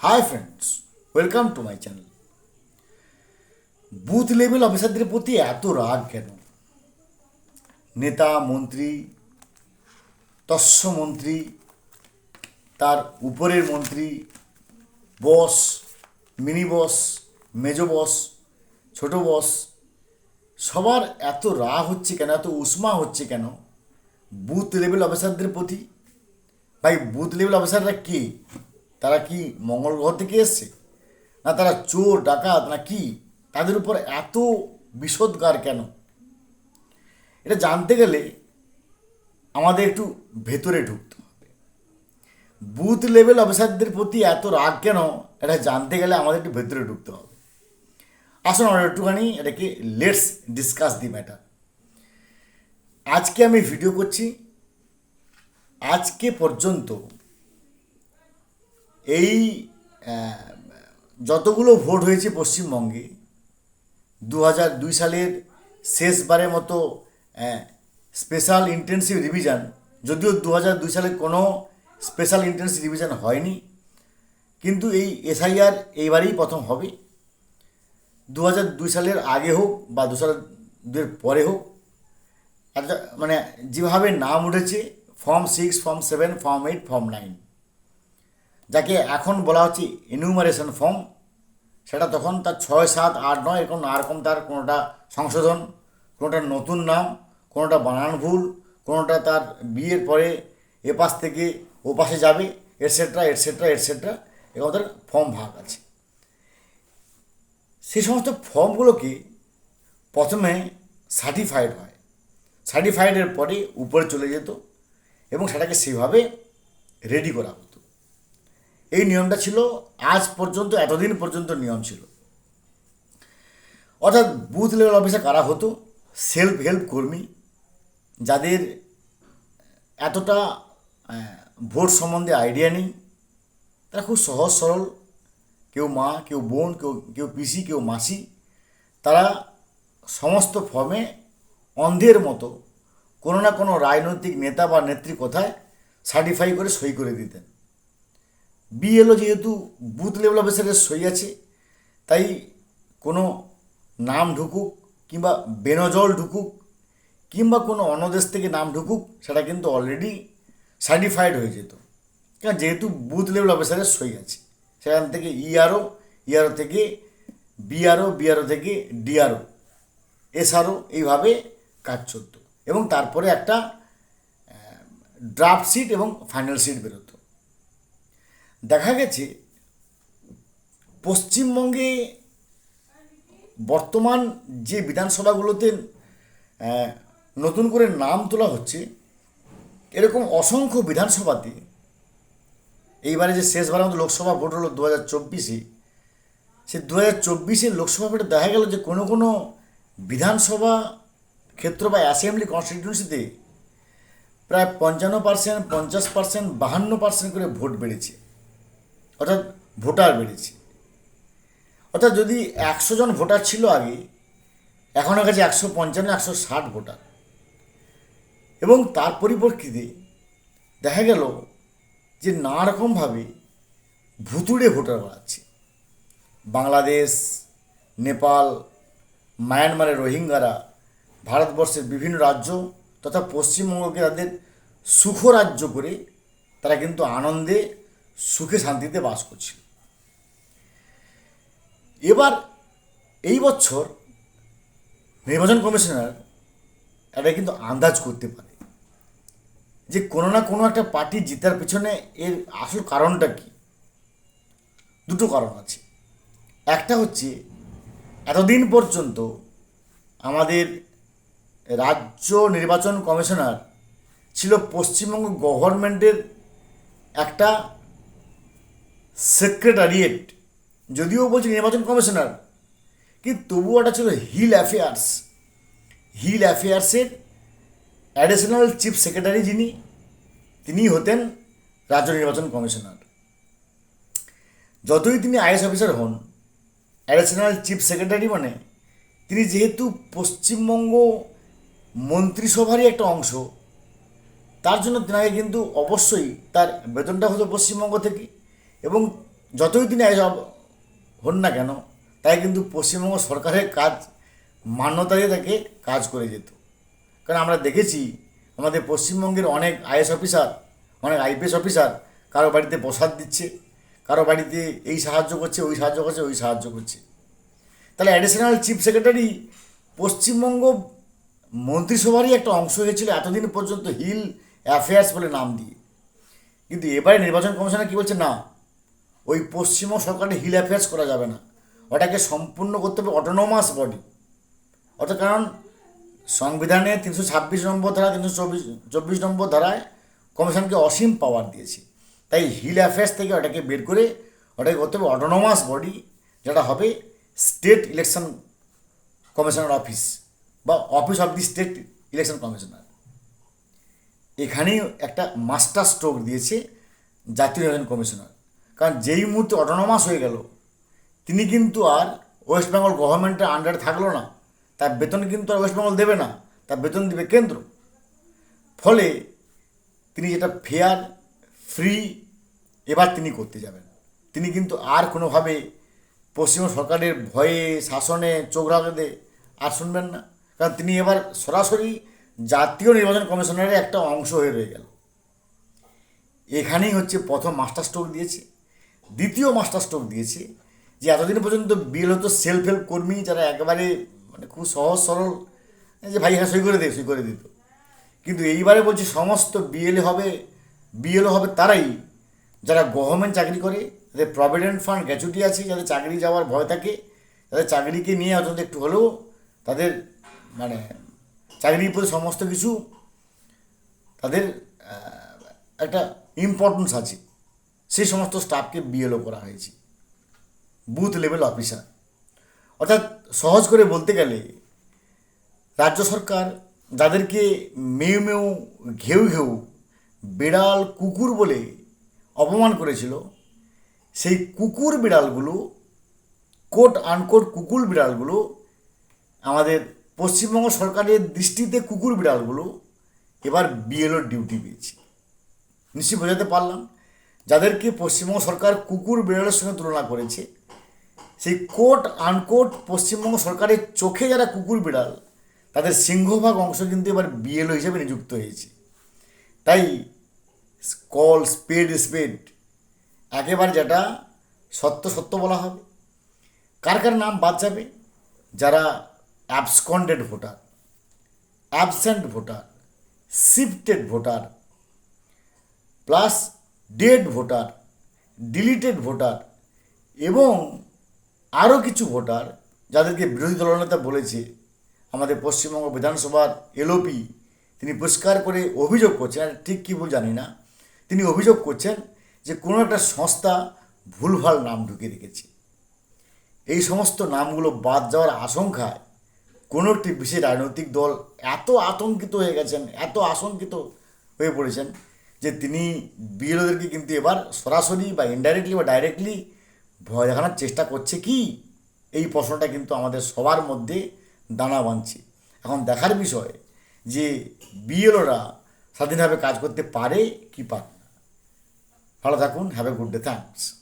Hi friends welcome to my channel booth level অফিসারদের প্রতি এত রাগ কেন? নেতা, মন্ত্রী, তস্য মন্ত্রী, তার উপরের মন্ত্রী বস মিনি বস মেজ বস ছোট বস সবার এত রাগ হচ্ছে কেন, এত উষ্মা হচ্ছে কেন? বুথ লেভেল অফিসারদের প্রতি? ভাই বুথ লেভেল অফিসাররা কি? তারা কি মঙ্গল গ্রহ থেকে এসছে? না তারা চোর, ডাকাত, না কি? তাদের উপর এত বিষোদ্গার কেন? এটা জানতে গেলে আমাদের একটু ভেতরে ঢুকতে হবে। বুথ লেভেল অফিসারদের প্রতি এত রাগ কেন? এটা জানতে গেলে আমাদের একটু ভেতরে ঢুকতে হবে। আসুন আমরা একটুখানি এটাকে লেটস ডিসকাস দি ম্যাটার আজকে আমি ভিডিও করছি। আজকে পর্যন্ত এই যতগুলো ভোট হয়েছে পশ্চিমবঙ্গে দু হাজার দুই সালের শেষবারের মতো স্পেশাল ইন্টেন্সিভ রিভিশন যদিও দু হাজার দুই সালে কোনো স্পেশাল ইন্টেন্সিভ রিভিশন হয়নি, কিন্তু এই এসআইআর এইবারেই প্রথম হবে। দু হাজার দুই সালের আগে হোক বা দু সালের দুয়ের পরে হোক মানে যেভাবে নাম উঠেছে form six form seven form eight form nine যাকে এখন বলা হচ্ছে এনুমারেশন ফর্ম সেটা তখন তার ছয়, সাত, আট, নয়, এরকম না রকম তার কোনোটা সংশোধন, কোনোটা নতুন নাম, কোনোটা বানান ভুল, কোনোটা তার বিয়ের পরে এ পাশ থেকে ও পাশে যাবে এটসেট্রা এটসেট্রা এটসেট্রা এরকম তার ফর্ম ভাগ আছে। সেই সমস্ত ফর্মগুলোকে প্রথমে সার্টিফাইড হয়। সার্টিফাইডের পরে উপরে চলে যেত এবং সেটাকে সেভাবে রেডি করা হতো। এই নিয়মটা ছিল, আজ পর্যন্ত, এতদিন পর্যন্ত নিয়ম ছিল। অর্থাৎ বুথ লেভেল অফিসে কারা হতো? সেলফ হেল্প কর্মী, যাদের এতটা ভোট সম্বন্ধে আইডিয়া নেই, তারা খুব সহজ সরল। কেউ মা, কেউ বোন, কেউ কেউ পিসি, কেউ মাসি, তারা সমস্ত ফর্মে অন্ধের মতো কোনো না কোনো রাজনৈতিক নেতা বা নেত্রী কথায় সার্টিফাই করে সই করে দিতেন। বিএলও যেহেতু বুথ লেভেল অফিসারের সই আছে, তাই কোনো নাম ঢুকুক কিংবা বেনজল ঢুকুক কিংবা কোনো অন্য দেশ থেকে নাম ঢুকুক, সেটা কিন্তু অলরেডি সার্টিফাইড হয়ে যেত। কারণ যেহেতু বুথ লেভেল অফিসারের সই আছে, সেখান থেকে ইআরও ইআরও থেকে বিআরও বিআরও থেকে ডিআরও এসআরও এইভাবে কাজ চলতো। এবং তারপরে একটা ড্রাফট সিট এবং ফাইনাল সিট বেরোতো। দেখা গেছে, পশ্চিমবঙ্গে বর্তমান যে বিধানসভাগুলোতে নতুন করে নাম তোলা হচ্ছে, এরকম অসংখ্য বিধানসভাতে, এইবারে যে শেষবারের মতো লোকসভা ভোট হলো দু হাজার চব্বিশে, সে দু হাজার চব্বিশের লোকসভা ভোটে দেখা গেল যে কোনো কোনো বিধানসভা ক্ষেত্র বা অ্যাসেম্বলি কনস্টিটিউন্সিতে প্রায় পঞ্চান্ন পার্সেন্ট পঞ্চাশ পার্সেন্ট বাহান্ন পার্সেন্ট করে ভোট বেড়েছে। অর্থাৎ ভোটার বেড়েছে। অর্থাৎ যদি একশো জন ভোটার ছিল আগে, এখন গেছে একশো পঞ্চান্ন, একশো ষাট ভোটার। এবং তার পরিপ্রেক্ষিতে দেখা গেল যে নানা রকমভাবে ভুতুড়ে ভোটার বাড়াচ্ছে। বাংলাদেশ, নেপাল, মায়ানমারের রোহিঙ্গারা, ভারতবর্ষের বিভিন্ন রাজ্য তথা পশ্চিমবঙ্গকে তাদের সুখ রাজ্য করে তারা কিন্তু আনন্দে সুখে শান্তিতে বাস করছিল। এবার এই বছর নির্বাচন কমিশনার এটা কিন্তু আন্দাজ করতে পারে যে কোনো না কোনো একটা পার্টি জেতার পিছনে এর আসল কারণটা কি? দুটো কারণ আছে। একটা হচ্ছে এতদিন পর্যন্ত আমাদের রাজ্য নির্বাচন কমিশনার ছিল পশ্চিমবঙ্গ গভর্নমেন্টের একটা সেক্রেটারিয়েট যদিও বলছে নির্বাচন কমিশনার কিন্তু তবুও একটা ছিল হিল অ্যাফেয়ার্স হিল অ্যাফেয়ার্সের অ্যাডিশনাল চিফ সেক্রেটারি যিনি তিনি হতেন রাজ্য নির্বাচন কমিশনার। যতই তিনি আইএস অফিসার হন অ্যাডিশনাল চিফ সেক্রেটারি মানে তিনি যেহেতু পশ্চিমবঙ্গ মন্ত্রিসভারই একটা অংশ, তার জন্য তেনাকে কিন্তু অবশ্যই তার বেতনটা হতো পশ্চিমবঙ্গ থেকে। এবং যতই তিনি আইসব হন না কেন, তাই কিন্তু পশ্চিমবঙ্গ সরকারের কাজ মান্যতা দিয়ে তাকে কাজ করে যেত। কারণ আমরা দেখেছি, আমাদের পশ্চিমবঙ্গের অনেক আইএস অফিসার, অনেক আইপিএস অফিসার কারও বাড়িতে প্রসাদ দিচ্ছে, কারও বাড়িতে এই সাহায্য করছে, ওই সাহায্য করছে, ওই সাহায্য করছে। তাহলে অ্যাডিশনাল চিফ সেক্রেটারি পশ্চিমবঙ্গ মন্ত্রিসভারই একটা অংশ হয়েছিল এতদিন পর্যন্ত হিল অ্যাফেয়ার্স বলে নাম দিয়ে। কিন্তু এবারে নির্বাচন কমিশনার কী বলছে? না ওই পশ্চিমবঙ্গ সরকারের হিল অ্যাফেয়ার্স করা যাবে না। ওটাকে সম্পূর্ণ করতে হবে অটোনোমাস বডি অর্থাৎ কারণ সংবিধানে তিনশো ছাব্বিশ নম্বর ধারা, তিনশো চব্বিশ চব্বিশ নম্বর ধারায় কমিশনকে অসীম পাওয়ার দিয়েছে। তাই হিল অ্যাফেয়ার্স থেকে ওটাকে বের করে ওটাকে করতে হবে অটোনোমাস বডি যেটা হবে স্টেট ইলেকশন কমিশনার অফিস বা office of the state election commissioner এখানেই একটা মাস্টার স্ট্রোক দিয়েছে জাতীয় নির্বাচন কমিশনার কারণ যেই মুহূর্তে অটোনোমাস হয়ে গেল, তিনি কিন্তু আর ওয়েস্ট বেঙ্গল গভর্নমেন্টের আন্ডারে থাকল না। তার বেতন কিন্তু আর ওয়েস্ট বেঙ্গল দেবে না, তার বেতন দেবে কেন্দ্র। ফলে তিনি যেটা ফেয়ার ফ্রি এবার তিনি করতে যাবেন। তিনি কিন্তু আর কোনোভাবে পশ্চিমবঙ্গ সরকারের ভয়ে, শাসনে চোখ রাখতে আর শুনবেন না। কারণ তিনি এবার সরাসরি জাতীয় নির্বাচন কমিশনারের একটা অংশ হয়ে রয়ে গেল। এখানেই হচ্ছে প্রথম মাস্টার স্ট্রোক দিয়েছে। দ্বিতীয় মাস্টার স্ট্রোক দিয়েছে। যে এতদিন পর্যন্ত বিএল হতো সেলফ হেল্প কর্মী যারা একেবারে মানে খুব সহজ, সরল, যে ভাই হ্যাঁ সই করে দে, সই করে দিত। কিন্তু এইবারে বলছে সমস্ত বিএলএ হবে বিএলও হবে তারাই যারা গভর্নমেন্ট চাকরি করে, যাদের প্রভিডেন্ট ফান্ড গ্র্যাচুইটি আছে, যাদের চাকরি যাওয়ার ভয় থাকে তাদের চাকরিকে নিয়ে অন্তত একটু হলেও তাদের মানে চাকরির প্রতি সমস্ত কিছু তাদের একটা ইম্পর্টেন্স আছে। সেই সমস্ত স্টাফকে বিএলও করা হয়েছে। বুথ লেভেল অফিসার অর্থাৎ সহজ করে বলতে গেলে, রাজ্য সরকার যাদেরকে মেউ মেউ, ঘেউ ঘেউ, বিড়াল, কুকুর বলে অপমান করেছিল, সেই কুকুর বিড়ালগুলো কোট আনকোট কুকুর বিড়ালগুলো, আমাদের পশ্চিমবঙ্গ সরকারের দৃষ্টিতে কুকুর বিড়ালগুলো এবার বিএলওর ডিউটি পেয়েছে। নিশ্চয়ই বোঝাতে পারলাম? যাদেরকে পশ্চিমবঙ্গ সরকার কুকুর বিড়ালের সঙ্গে তুলনা করেছে, সেই কোট আনকোট পশ্চিমবঙ্গ সরকারের চোখে যারা কুকুর বিড়াল, তাদের সিংহভাগ অংশ কিন্তু এবার বিএলও হিসেবে নিযুক্ত হয়েছে। তাই কল স্পেড স্পেড একেবারে যেটা সত্য সত্য বলা হবে। কার কার নাম বাদ যাবে? যারা absconded voter absent voter shifted voter plus dead voter deleted voter এবং আরও কিছু ভোটার যাদেরকে বিরোধী দলনেতা বলেছে। আমাদের পশ্চিমবঙ্গ বিধানসভার এলওপি তিনি পরিষ্কার করে অভিযোগ করছেন ঠিক কী জানি না, তিনি অভিযোগ করছেন যে কোনো একটা সংস্থা ভুলভাল নাম ঢুকিয়ে রেখেছে। এই সমস্ত নামগুলো বাদ যাওয়ার আশঙ্কায় কোনো একটি বিশেষ রাজনৈতিক দল এত আতঙ্কিত হয়ে গেছেন, এত আশঙ্কিত হয়ে পড়েছেন যে তিনি বিএলওদেরকে কিন্তু এবার সরাসরি বা ইনডাইরেক্টলি বা ডাইরেক্টলি ভয় দেখানোর চেষ্টা করছে কি? এই প্রশ্নটা কিন্তু আমাদের সবার মধ্যে দানা বাঁধছে। এখন দেখার বিষয় যে বিএলওরা স্বাধীনভাবে কাজ করতে পারে কি পারে না। ভালো থাকুন have a good day thanks